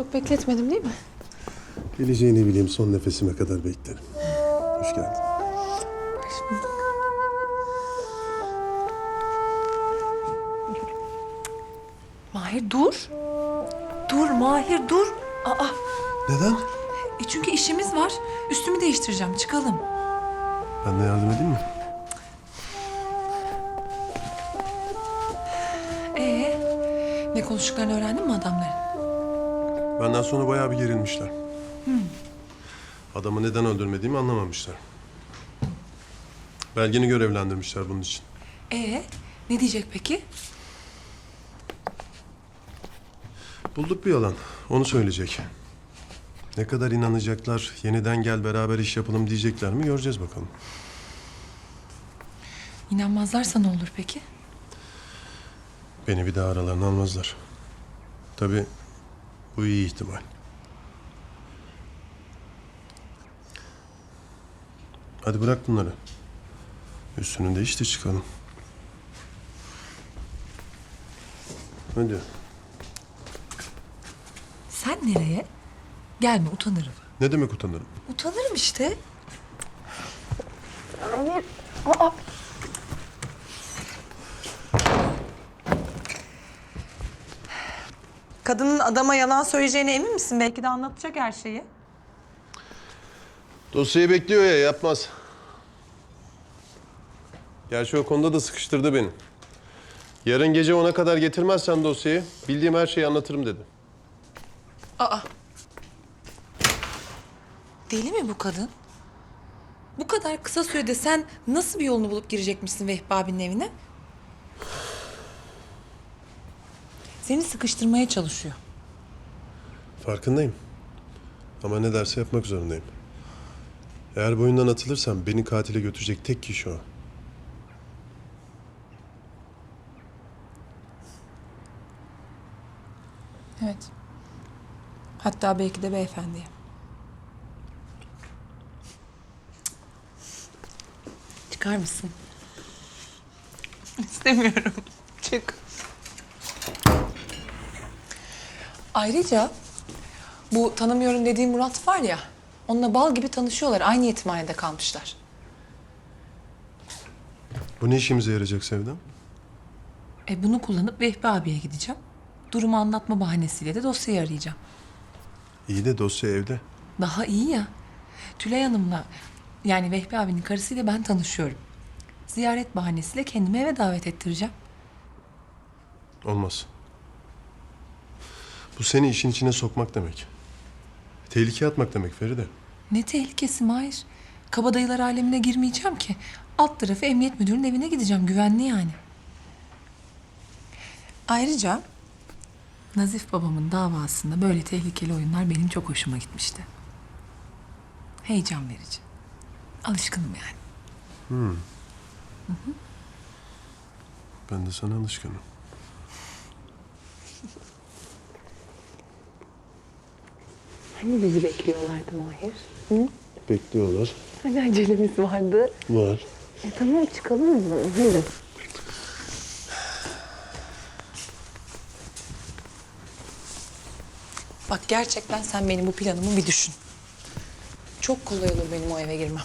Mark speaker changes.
Speaker 1: çok bekletmedim değil mi?
Speaker 2: Geleceğini bileyim son nefesime kadar beklerim. Hoş geldin.
Speaker 1: Mahir dur. Dur Mahir dur. Aa,
Speaker 2: Neden?
Speaker 1: e çünkü işimiz var. Üstümü değiştireceğim. Çıkalım.
Speaker 2: Ben de yardım edeyim mi?
Speaker 1: Ee, ne konuştuklarını öğrendin mi adamların?
Speaker 2: Benden sonra bayağı bir gerilmişler. Adamı neden öldürmediğimi anlamamışlar. Belgeni görevlendirmişler bunun için.
Speaker 1: Ee, ne diyecek peki?
Speaker 2: Bulduk bir yalan. Onu söyleyecek. Ne kadar inanacaklar, yeniden gel beraber iş yapalım diyecekler mi göreceğiz bakalım.
Speaker 1: İnanmazlarsa ne olur peki?
Speaker 2: Beni bir daha aralarına almazlar. Tabii bu iyi ihtimal. Hadi bırak bunları. Üstünü değiş de çıkalım. Hadi.
Speaker 1: Sen nereye? Gelme utanırım.
Speaker 2: Ne demek utanırım?
Speaker 1: Utanırım işte.
Speaker 3: Kadının adama yalan söyleyeceğine emin misin? Belki de anlatacak her şeyi.
Speaker 2: Dosyayı bekliyor ya yapmaz. Gerçi o konuda da sıkıştırdı beni. Yarın gece ona kadar getirmezsen dosyayı bildiğim her şeyi anlatırım dedi.
Speaker 1: Aa. Deli mi bu kadın? Bu kadar kısa sürede sen nasıl bir yolunu bulup girecekmişsin Vehbi abinin evine? Seni sıkıştırmaya çalışıyor.
Speaker 2: Farkındayım. Ama ne derse yapmak zorundayım. Eğer boyundan atılırsam beni katile götürecek tek kişi o.
Speaker 1: Evet. Hatta belki de beyefendiye. Çıkar mısın?
Speaker 3: İstemiyorum. Çık.
Speaker 1: Ayrıca bu tanımıyorum dediğim Murat var ya, onunla bal gibi tanışıyorlar. Aynı yetimhanede kalmışlar.
Speaker 2: Bu ne işimize yarayacak Sevdam?
Speaker 1: E bunu kullanıp Vehbi abiye gideceğim. Durumu anlatma bahanesiyle de dosyayı arayacağım.
Speaker 2: İyi de dosya evde.
Speaker 1: Daha iyi ya. Tülay Hanım'la yani Vehbi abinin karısıyla ben tanışıyorum. Ziyaret bahanesiyle kendimi eve davet ettireceğim.
Speaker 2: Olmaz. Bu seni işin içine sokmak demek. Tehlikeye atmak demek Feride.
Speaker 1: Ne tehlikesi Mahir. Kabadayılar alemine girmeyeceğim ki. Alt tarafı emniyet müdürünün evine gideceğim. Güvenli yani. Ayrıca Nazif babamın davasında böyle tehlikeli oyunlar benim çok hoşuma gitmişti. Heyecan verici. Alışkınım yani.
Speaker 2: Ben de sana alışkınım.
Speaker 4: Hani bizi bekliyorlardı Mahir?
Speaker 2: Bekliyorlar.
Speaker 4: Hani acelemiz vardı?
Speaker 2: Var.
Speaker 4: E tamam çıkalım zaman. Hadi.
Speaker 1: Bak gerçekten sen benim bu planımı bir düşün. Çok kolay olur benim o eve girmem.